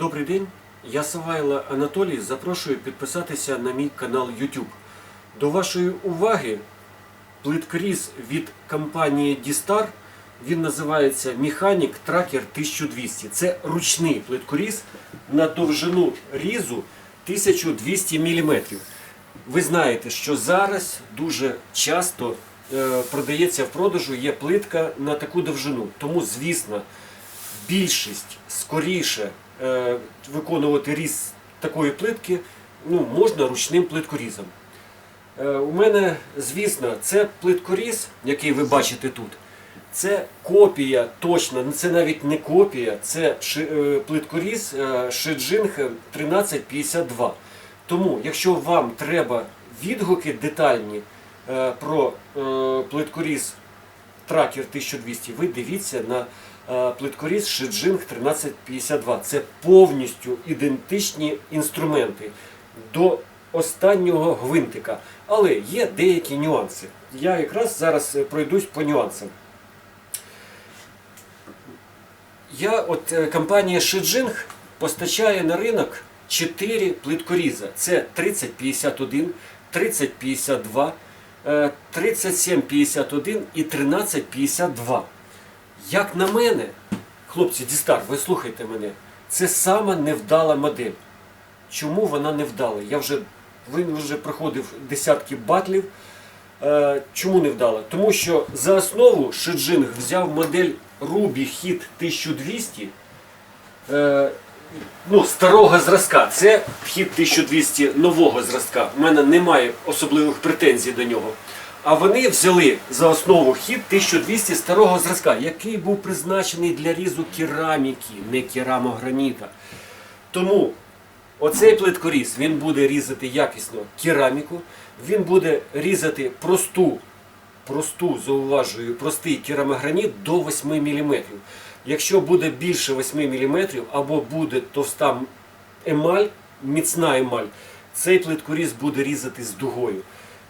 Добрий день, я Савайло Анатолій. Запрошую підписатися на мій канал YouTube. До вашої уваги плиткоріз від компанії Distar. Він називається Mechanic Tracker 1200. Це ручний плиткоріз на довжину різу 1200 мм. Ви знаєте, що зараз дуже часто е, продається в продажу є плитка на таку довжину. Тому, звісно, більшість скоріше виконувати різ такої плитки ну, можна ручним плиткорізом. Е, у мене, звісно, це плиткоріз, який ви бачите тут. Це копія точно, це навіть не копія, це е, плиткоріз е, Шиджинг 1352. Тому, якщо вам треба відгуки детальні е, про е, плиткоріз Тракер 1200, ви дивіться на е, плиткоріз Шиджинг 1352. Це повністю ідентичні інструменти до останнього гвинтика. Але є деякі нюанси. Я якраз зараз е, пройдусь по нюансам. Я, от е, компанія Шиджинг постачає на ринок 4 плиткоріза. Це 3051, 3052, е, 3751 і 1352. Як на мене, хлопці, Дістар, ви слухайте мене, це сама невдала модель. Чому вона не вдала? Я вже він вже проходив десятки батлів. Е, чому не вдала? Тому що за основу Шиджинг взяв модель Ruby Hit 1200 е, ну, старого зразка. Це Hit 1200 нового зразка. У мене немає особливих претензій до нього. А вони взяли за основу Hit 1200 старого зразка, який був призначений для різу кераміки, не керамограніта. Тому Оцей плиткоріз він буде різати якісно кераміку, він буде різати просту, просту, зауважую, простий керамограніт до 8 мм. Якщо буде більше 8 мм або буде товста емаль, міцна емаль, цей плиткоріз буде різати з дугою.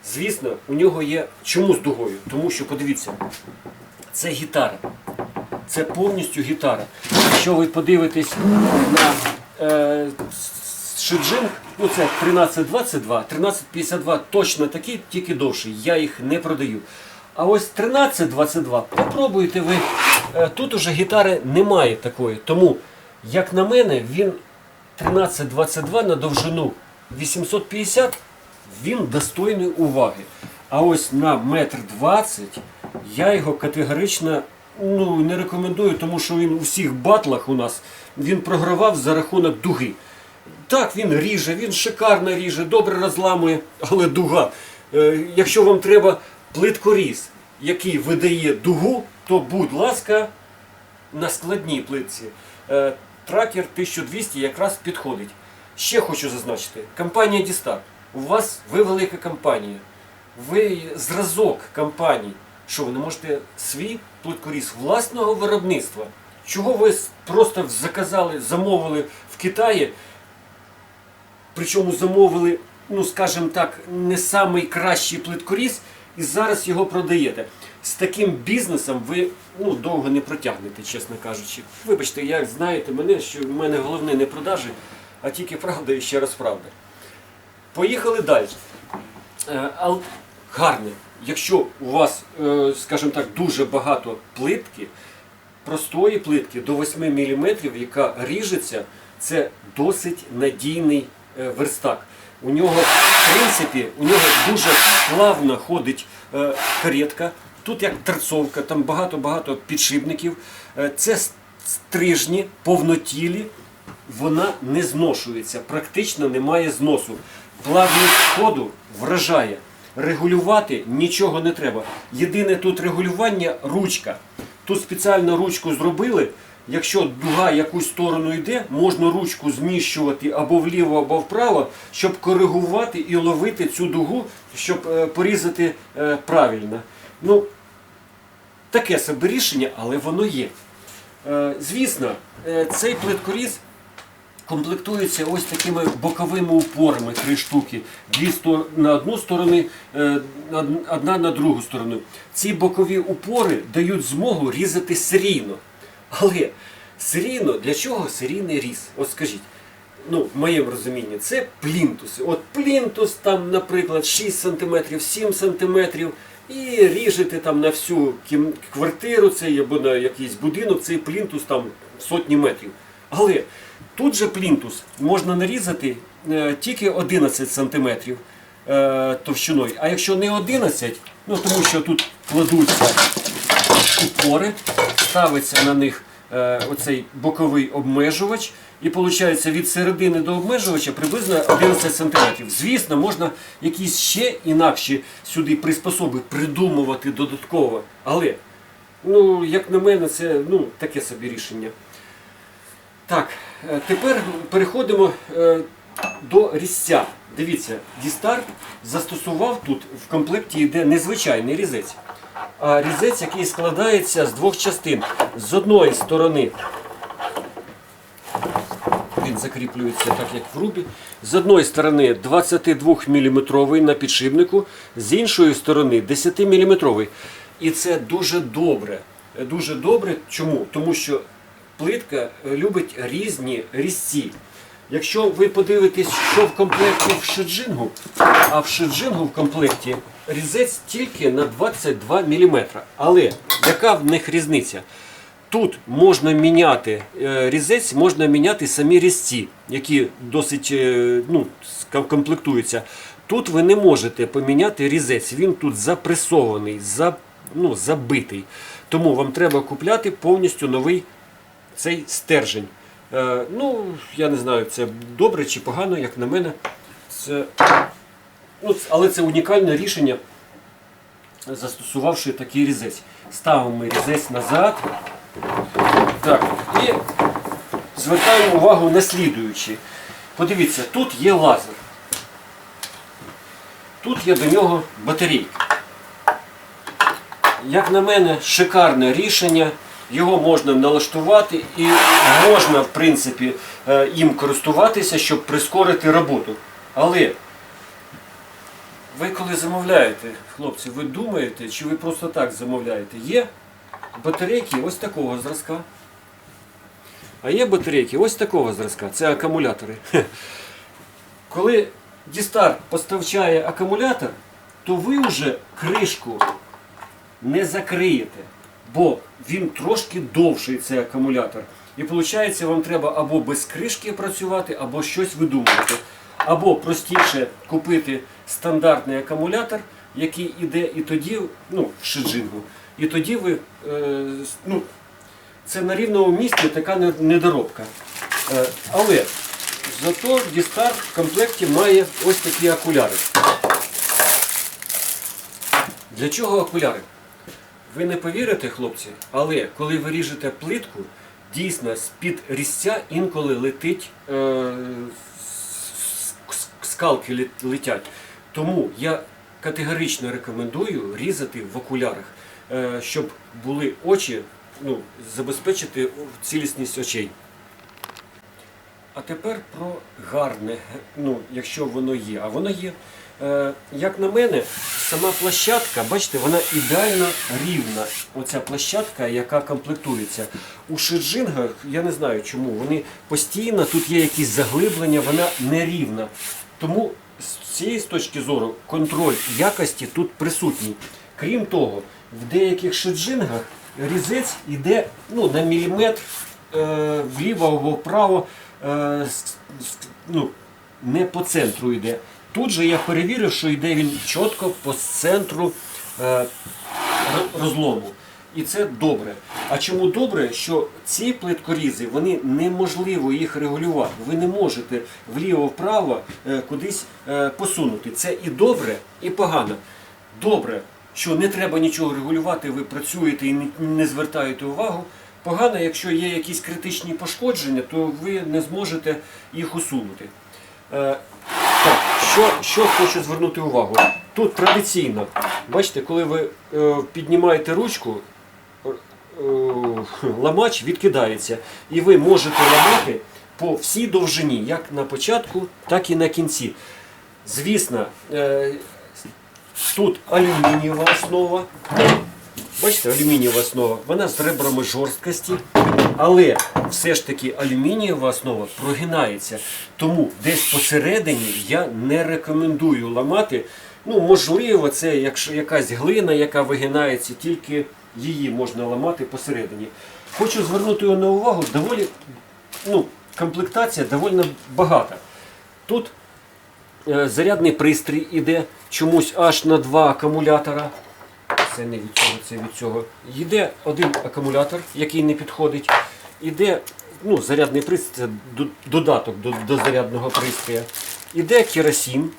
Звісно, у нього є чому з дугою? Тому що, подивіться, це гітара. Це повністю гітара. Якщо ви подивитесь на е, Шиджинг, ну це 1322, 1352 точно такі, тільки довший. Я їх не продаю. А ось 1322, попробуйте ви. Е, Тут уже гітари немає такої. Тому, як на мене, він 1322 на довжину 850, він достойний уваги. А ось на метр 20 я його категорично ну, не рекомендую, тому що він у всіх батлах у нас він програвав за рахунок дуги. Так, він ріже, він шикарно ріже, добре розламує, але дуга. Е, якщо вам треба плиткоріз, який видає дугу, то будь ласка, на складній плитці. Е, тракер 1200 якраз підходить. Ще хочу зазначити, компанія Дістар. У вас ви велика компанія, ви зразок компанії. Що ви не можете свій плиткоріз власного виробництва? Чого ви просто заказали, замовили в Китаї, причому замовили, ну скажімо так, не самий кращий плиткоріз, і зараз його продаєте. З таким бізнесом ви ну, довго не протягнете, чесно кажучи. Вибачте, як знаєте мене, що в мене головне не продажі, а тільки правда і ще раз правда. Поїхали далі. Е, Гарне. Якщо у вас, е, скажімо так, дуже багато плитки, простої плитки до 8 мм, яка ріжеться, це досить надійний е, верстак. У нього, в принципі, у нього дуже плавно ходить каретка. Тут як торцовка, там багато-багато підшипників. Це стрижні, повнотілі, вона не зношується, практично немає зносу. Плавність ходу вражає. Регулювати нічого не треба. Єдине тут регулювання ручка. Тут спеціально ручку зробили. Якщо дуга якусь сторону йде, можна ручку зміщувати або вліво, або вправо, щоб коригувати і ловити цю дугу, щоб е, порізати е, правильно. Ну, таке собі рішення, але воно є. Е, Звісно, цей плиткоріз комплектується ось такими боковими упорами, три штуки. Дві на одну сторону, е, одна на другу сторону. Ці бокові упори дають змогу різати серійно. Але серійно, для чого серійний різ? От скажіть, ну, в моєму розумінні, це плінтуси. От плінтус там, наприклад, 6 см, 7 см, і ріжете там на всю квартиру цей або на якийсь будинок, цей плінтус там сотні метрів. Але тут же плінтус можна нарізати е, тільки 11 см е, товщиною. А якщо не 11, ну тому що тут кладуться упори, ставиться на них е, оцей боковий обмежувач, і виходить від середини до обмежувача приблизно 11 см. Звісно, можна якісь ще інакші сюди приспособи придумувати додатково. Але, ну, як на мене, це ну, таке собі рішення. Так, е, тепер переходимо е, до різця. Дивіться, Дістар застосував тут в комплекті йде незвичайний різець, а різець, який складається з двох частин. З одної сторони він закріплюється так, як в рубі. З одної сторони 22 мм на підшипнику, з іншої сторони 10 мм. І це дуже добре. Дуже добре. Чому? Тому що плитка е, любить різні різці. Якщо ви подивитесь, що в комплекті в шиджингу, а в шиджингу в комплекті різець тільки на 22 мм. Але яка в них різниця? Тут можна міняти е, різець, можна міняти самі різці, які досить е, ну, комплектуються. Тут ви не можете поміняти різець, він тут запресований, за, ну, забитий. Тому вам треба купляти повністю новий цей стержень. Е, ну, я не знаю, це добре чи погано, як на мене. Це, ну, але це унікальне рішення, застосувавши такий різець. Ставимо різець назад. Так, і звертаємо увагу на слідуючі. Подивіться, тут є лазер. Тут є до нього батарейка. Як на мене, шикарне рішення. Його можна налаштувати і можна, в принципі, е, їм користуватися, щоб прискорити роботу. Але ви коли замовляєте, хлопці, ви думаєте, чи ви просто так замовляєте? Є батарейки ось такого зразка. А є батарейки ось такого зразка. Це акумулятори. Коли Дістар поставчає акумулятор, то ви вже кришку не закриєте, бо він трошки довший цей акумулятор. І виходить, вам треба або без кришки працювати, або щось видумувати. Або простіше купити стандартний акумулятор, який іде і тоді, ну, в шиджингу. І тоді ви, е, ну, це на рівному місці така недоробка. Е, але зато Дістар в комплекті має ось такі окуляри. Для чого окуляри? Ви не повірите, хлопці, але коли ви ріжете плитку, дійсно з-під різця інколи летить е, скалки летять. Тому я категорично рекомендую різати в окулярах, е, щоб були очі, ну, забезпечити цілісність очей. А тепер про гарне, ну, якщо воно є. А воно є. Е, як на мене, сама площадка, бачите, вона ідеально рівна. Оця площадка, яка комплектується. У шиджингах, я не знаю чому, вони постійно, тут є якісь заглиблення, вона нерівна. Тому з цієї точки зору контроль якості тут присутній. Крім того, в деяких шиджингах різець йде ну, на міліметр е, вліво або вправо, е, ну, не по центру йде. Тут же я перевірив, що йде він чітко по центру е, розлому. І це добре. А чому добре? Що ці плиткорізи, вони неможливо їх регулювати. Ви не можете вліво-вправо е, кудись е, посунути. Це і добре, і погано. Добре, що не треба нічого регулювати, ви працюєте і не, не звертаєте увагу. Погано, якщо є якісь критичні пошкодження, то ви не зможете їх усунути. Так, що, що хочу звернути увагу? Тут традиційно, бачите, коли ви е, піднімаєте ручку, е, ламач відкидається. І ви можете ламати по всій довжині, як на початку, так і на кінці. Звісно, е, тут алюмінієва основа. Бачите, алюмінієва основа, вона з ребрами жорсткості. Але все ж таки алюмінієва основа прогинається. Тому десь посередині я не рекомендую ламати. Ну, можливо, це якщо якась глина, яка вигинається, тільки її можна ламати посередині. Хочу звернути на увагу, доволі ну, комплектація доволі багата. Тут е, зарядний пристрій іде чомусь аж на два акумулятора. Це не від цього, це від цього. Йде один акумулятор, який не підходить. Іде ну, зарядний пристрій, це додаток до, до зарядного пристрою. Іде керосин,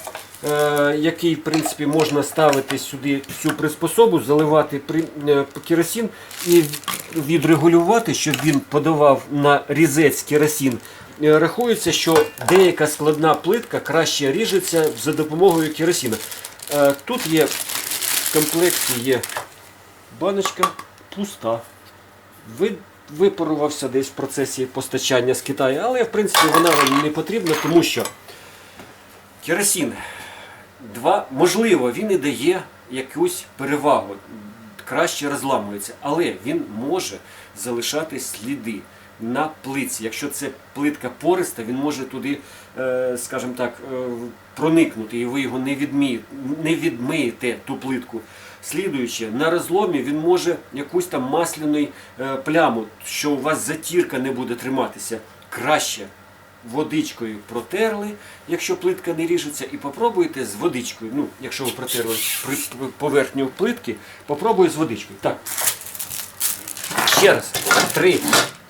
е, який в принципі можна ставити сюди цю приспособу, заливати при, е, керосин і відрегулювати, щоб він подавав на різець керосин. Е, Рахується, що деяка складна плитка краще ріжеться за допомогою керосина. Е, Тут є в комплекті є баночка пуста. Випарувався десь в процесі постачання з Китаю, але в принципі вона вам не потрібна, тому що керосин, два, можливо, він і дає якусь перевагу, краще розламується, але він може залишати сліди на плитці. Якщо це плитка пориста, він може туди, е, скажімо так, е, проникнути, і ви його не, відмі... не відмиєте ту плитку. Слідуючи, на розломі він може якусь там масляну е, пляму, що у вас затірка не буде триматися. Краще водичкою протерли, якщо плитка не ріжеться, і попробуйте з водичкою. Ну, якщо ви протерли поверхню плитки, попробуй з водичкою. Так. Ще раз, три.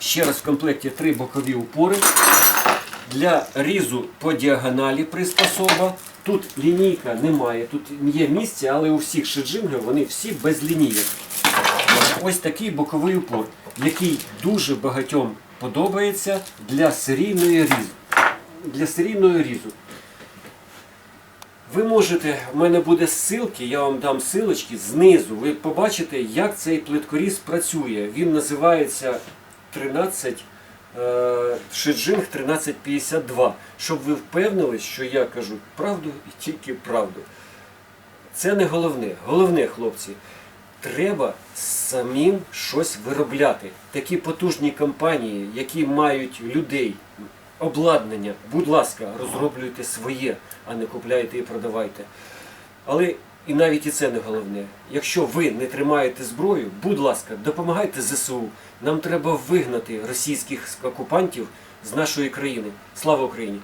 Ще раз в комплекті три бокові упори. Для різу по діагоналі приспособа. Тут лінійка немає, тут є місце, але у всіх шиджингів вони всі без лінійок. Ось такий боковий упор, який дуже багатьом подобається для серійної різу. Для серійної різу. Ви можете, в мене буде ссылки, я вам дам ссылочки знизу. Ви побачите, як цей плиткоріз працює. Він називається 13 е, Шиджинг 1352. Щоб ви впевнились, що я кажу правду і тільки правду. Це не головне. Головне, хлопці, треба самим щось виробляти. Такі потужні компанії, які мають людей, обладнання, будь ласка, розроблюйте своє, а не купляйте і продавайте. Але і навіть і це не головне. Якщо ви не тримаєте зброю, будь ласка, допомагайте ЗСУ. Нам треба вигнати російських окупантів з нашої країни. Слава Україні!